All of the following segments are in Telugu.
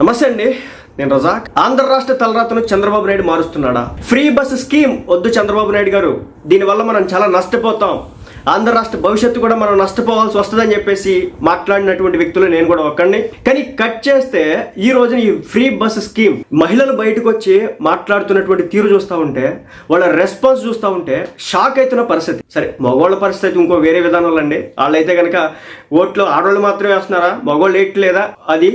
నమస్తే అండి నేను రజాక్. ఆంధ్ర రాష్ట్ర తలరాతను చంద్రబాబు నాయుడు మారుస్తున్నాడా? ఫ్రీ బస్ స్కీమ్ వద్దు చంద్రబాబు నాయుడు గారు. దీనివల్ల మనం చాలా నష్టపోతాం. ఆంధ్ర రాష్ట్ర భవిష్యత్తు కూడా మనం నష్టపోవాల్సి వస్తుందని చెప్పేసి మాట్లాడినటువంటి వ్యక్తులు నేను కూడా ఒక్కడిని. కానీ కట్ చేస్తే ఈ రోజున ఈ ఫ్రీ బస్ స్కీమ్ మహిళలు బయటకు వచ్చి మాట్లాడుతున్నటువంటి తీరు చూస్తూ ఉంటే వాళ్ళ రెస్పాన్స్ చూస్తూ ఉంటే షాక్ అవుతున్న పరిస్థితి. సరే మగవాళ్ళ పరిస్థితి ఇంకో వేరే విధానాలు అండి. వాళ్ళైతే కనుక ఓట్లు ఆడవాళ్ళు మాత్రమే వేస్తున్నారా? మగవాళ్ళు వేయట్లేదా అది.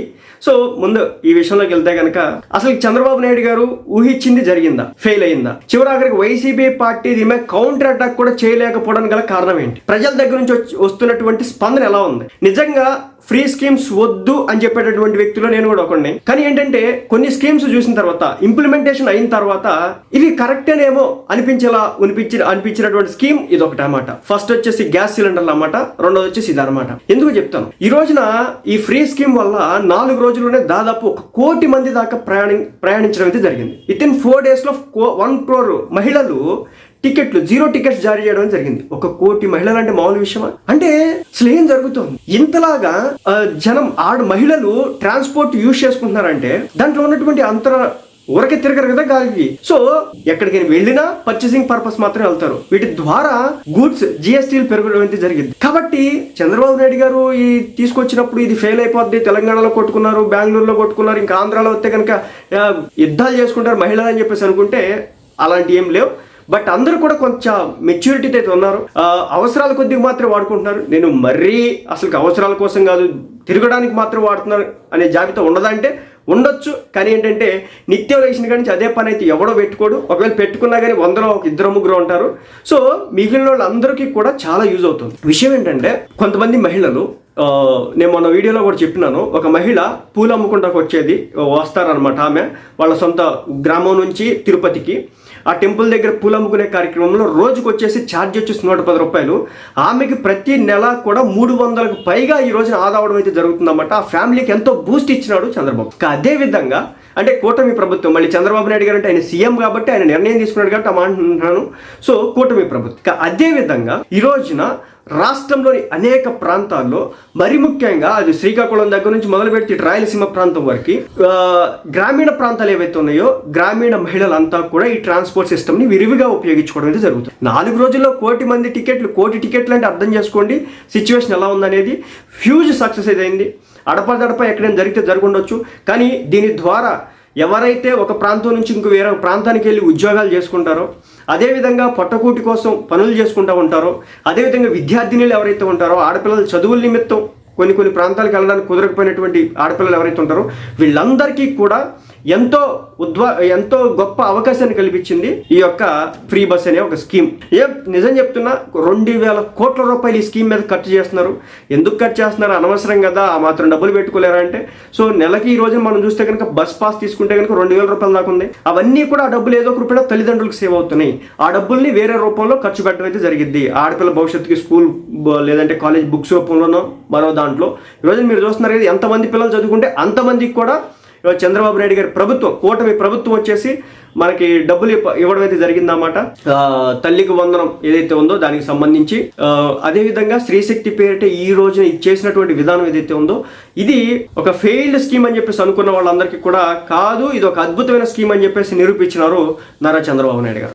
సో ముందు ఈ విషయంలోకి వెళ్తే కనుక అసలు చంద్రబాబు నాయుడు గారు ఊహించింది జరిగిందా? ఫెయిల్ అయిందా? చివరాఖరికి వైసీపీ పార్టీ దీని కౌంటర్ అటాక్ కూడా చేయలేకపోవడానికి గల కారణం ఏంటి? ప్రజల దగ్గర నుంచి వచ్చి- వస్తున్నటువంటి స్పందన ఎలా ఉంది? నిజంగా ఫ్రీ స్కీమ్స్ వద్దు అని చెప్పేటటువంటి వ్యక్తులు నేను కూడా ఒకడిని. కానీ ఏంటంటే కొన్ని స్కీమ్స్ చూసిన తర్వాత ఇంప్లిమెంటేషన్ అయిన తర్వాత ఇవి కరెక్టేనేమో అనిపించేలా అనిపించి అనిపించినటువంటి స్కీమ్ ఇది ఒకటి అనమాట ఫస్ట్ వచ్చేసి గ్యాస్ సిలిండర్లు అన్నమాట. రెండోది వచ్చేసి ఇది అనమాట ఎందుకు చెప్తాను? ఈ రోజున ఈ ఫ్రీ స్కీమ్ వల్ల నాలుగు రోజుల్లోనే దాదాపు ఒక కోటి మంది దాకా ప్రయాణి ప్రయాణించడం అయితే జరిగింది. విత్ ఇన్ ఫోర్ డేస్లో వన్ క్రోర్ మహిళలు టికెట్లు జీరో టికెట్స్ జారీ చేయడం జరిగింది. ఒక కోటి మహిళలు అంటే మామూలు విషయమా? అంటే అసలు ఏం జరుగుతుంది? ఇంతలాగా జనం ఆడ మహిళలు ట్రాన్స్పోర్ట్ యూజ్ చేసుకుంటున్నారంటే దాంట్లో ఉన్నటువంటి అంతర ఊరకే తిరగరు కదా గాలికి. సో ఎక్కడికైనా వెళ్ళినా పర్చేసింగ్ పర్పస్ మాత్రమే వెళ్తారు. వీటి ద్వారా గూడ్స్ జిఎస్టీలు పెరగడం అయితే జరిగింది. కాబట్టి చంద్రబాబు నాయుడు గారు ఈ తీసుకొచ్చినప్పుడు ఇది ఫెయిల్ అయిపోద్ది తెలంగాణలో కొట్టుకున్నారు బెంగళూరులో కొట్టుకున్నారు ఇంకా ఆంధ్రాలో వస్తే కనుక యుద్ధాలు చేసుకుంటారు మహిళలు అని చెప్పేసి అనుకుంటే అలాంటి ఏం లేవు. బట్ అందరూ కూడా కొంచెం మెచ్యూరిటీతో అయితే ఉన్నారు. అవసరాల కొద్దిగా మాత్రం వాడుకుంటున్నారు. నేను మరీ అసలు అవసరాల కోసం కాదు తిరగడానికి మాత్రం వాడుతున్నారు అనే జాబితా ఉండదంటే ఉండొచ్చు. కానీ ఏంటంటే నిత్యం లేచిన కానీ అదే పని అయితే ఎవడో పెట్టుకోడు. ఒకవేళ పెట్టుకున్నా కానీ వందలో ఒక ఇద్దరు ముగ్గురు ఉంటారు. సో మిగిలిన వాళ్ళందరికీ కూడా చాలా యూజ్ అవుతుంది. విషయం ఏంటంటే కొంతమంది మహిళలు నేను మొన్న వీడియోలో కూడా చెప్పినాను. ఒక మహిళ పూలు అమ్ముకుంటాకు వచ్చేది వస్తారనమాట ఆమె వాళ్ళ సొంత గ్రామం నుంచి తిరుపతికి. ఆ టెంపుల్ దగ్గర పూలు అమ్ముకునే కార్యక్రమంలో రోజుకు వచ్చేసి ఛార్జ్ వచ్చేసి నూట పది రూపాయలు. ఆమెకి ప్రతి నెల కూడా మూడు వందలకు పైగా ఈ రోజున ఆదా అవడం అయితే జరుగుతుందన్నమాట. ఆ ఫ్యామిలీకి ఎంతో బూస్ట్ ఇచ్చినాడు చంద్రబాబు. అదే విధంగా అంటే కూటమి ప్రభుత్వం మళ్ళీ చంద్రబాబు నాయుడు గారు అంటే ఆయన సీఎం కాబట్టి ఆయన నిర్ణయం తీసుకున్నాడు కాబట్టి ఆ అంటున్నాను. సో కూటమి ప్రభుత్వం. అదే విధంగా ఈ రోజున రాష్ట్రంలోని అనేక ప్రాంతాల్లో మరి ముఖ్యంగా అది శ్రీకాకుళం దగ్గర నుంచి మొదలు పెడితే రాయలసీమ ప్రాంతం వరకు గ్రామీణ ప్రాంతాలు ఏవైతే ఉన్నాయో గ్రామీణ మహిళలంతా కూడా ఈ ట్రాన్స్పోర్ట్ సిస్టమ్ని విరివిగా ఉపయోగించుకోవడం అయితే జరుగుతుంది. నాలుగు రోజుల్లో కోటి మంది టికెట్లు కోటి టికెట్లు అంటే అర్థం చేసుకోండి సిచ్యువేషన్ ఎలా ఉందనేది. హ్యూజ్ సక్సెస్ అయితే అయింది అడపదడప ఎక్కడైనా జరిగితే జరుగుండొచ్చు. కానీ దీని ద్వారా ఎవరైతే ఒక ప్రాంతం నుంచి ఇంకో వేరే ప్రాంతానికి వెళ్ళి ఉద్యోగాలు చేసుకుంటారో అదేవిధంగా పొట్టకూటి కోసం పనులు చేసుకుంటూ ఉంటారో అదేవిధంగా విద్యార్థినులు ఎవరైతే ఉంటారో ఆడపిల్లల చదువుల నిమిత్తం కొన్ని కొన్ని ప్రాంతాలకు వెళ్ళడానికి కుదరకపోయినటువంటి ఆడపిల్లలు ఎవరైతే ఉంటారో వీళ్ళందరికీ కూడా ఎంతో ఉద్వా ఎంతో గొప్ప అవకాశాన్ని కల్పించింది ఈ యొక్క ఫ్రీ బస్ అనే ఒక స్కీమ్. ఏ నిజం చెప్తున్నా రెండు వేల కోట్ల రూపాయలు ఈ స్కీమ్ మీద ఖర్చు చేస్తున్నారు. ఎందుకు ఖర్చు చేస్తున్నారు? అనవసరం కదా ఆ మాత్రం డబ్బులు పెట్టుకోలేరా అంటే? సో నెలకి ఈ రోజున మనం చూస్తే కనుక బస్ పాస్ తీసుకుంటే కనుక రెండు వేల రూపాయలు దాకా ఉంది. అవన్నీ కూడా ఆ డబ్బులు ఏదో ఒక రూపాయలో తల్లిదండ్రులకు సేవ్ అవుతున్నాయి. ఆ డబ్బుల్ని వేరే రూపంలో ఖర్చు పెట్టడం అయితే జరిగింది ఆడపిల్ల భవిష్యత్తుకి స్కూల్ లేదంటే కాలేజ్ బుక్స్ రూపంలోనో మరో దాంట్లో. ఈరోజు మీరు చూస్తున్నారు కదా ఎంతమంది పిల్లలు చదువుకుంటే అంతమందికి కూడా ఇవాళ చంద్రబాబు నాయుడు గారి ప్రభుత్వం కూటమి ప్రభుత్వం వచ్చేసి మనకి డబ్బులు ఇవ్వడం అయితే జరిగిందన్నమాట. తల్లికి వందనం ఏదైతే ఉందో దానికి సంబంధించి అదేవిధంగా స్త్రీశక్తి పేరిట ఈ రోజున చేసినటువంటి విధానం ఏదైతే ఉందో ఇది ఒక ఫెయిల్డ్ స్కీమ్ అని చెప్పేసి అనుకున్న వాళ్ళందరికీ కూడా కాదు ఇది ఒక అద్భుతమైన స్కీమ్ అని చెప్పేసి నిరూపించినారు నారా చంద్రబాబు నాయుడు గారు.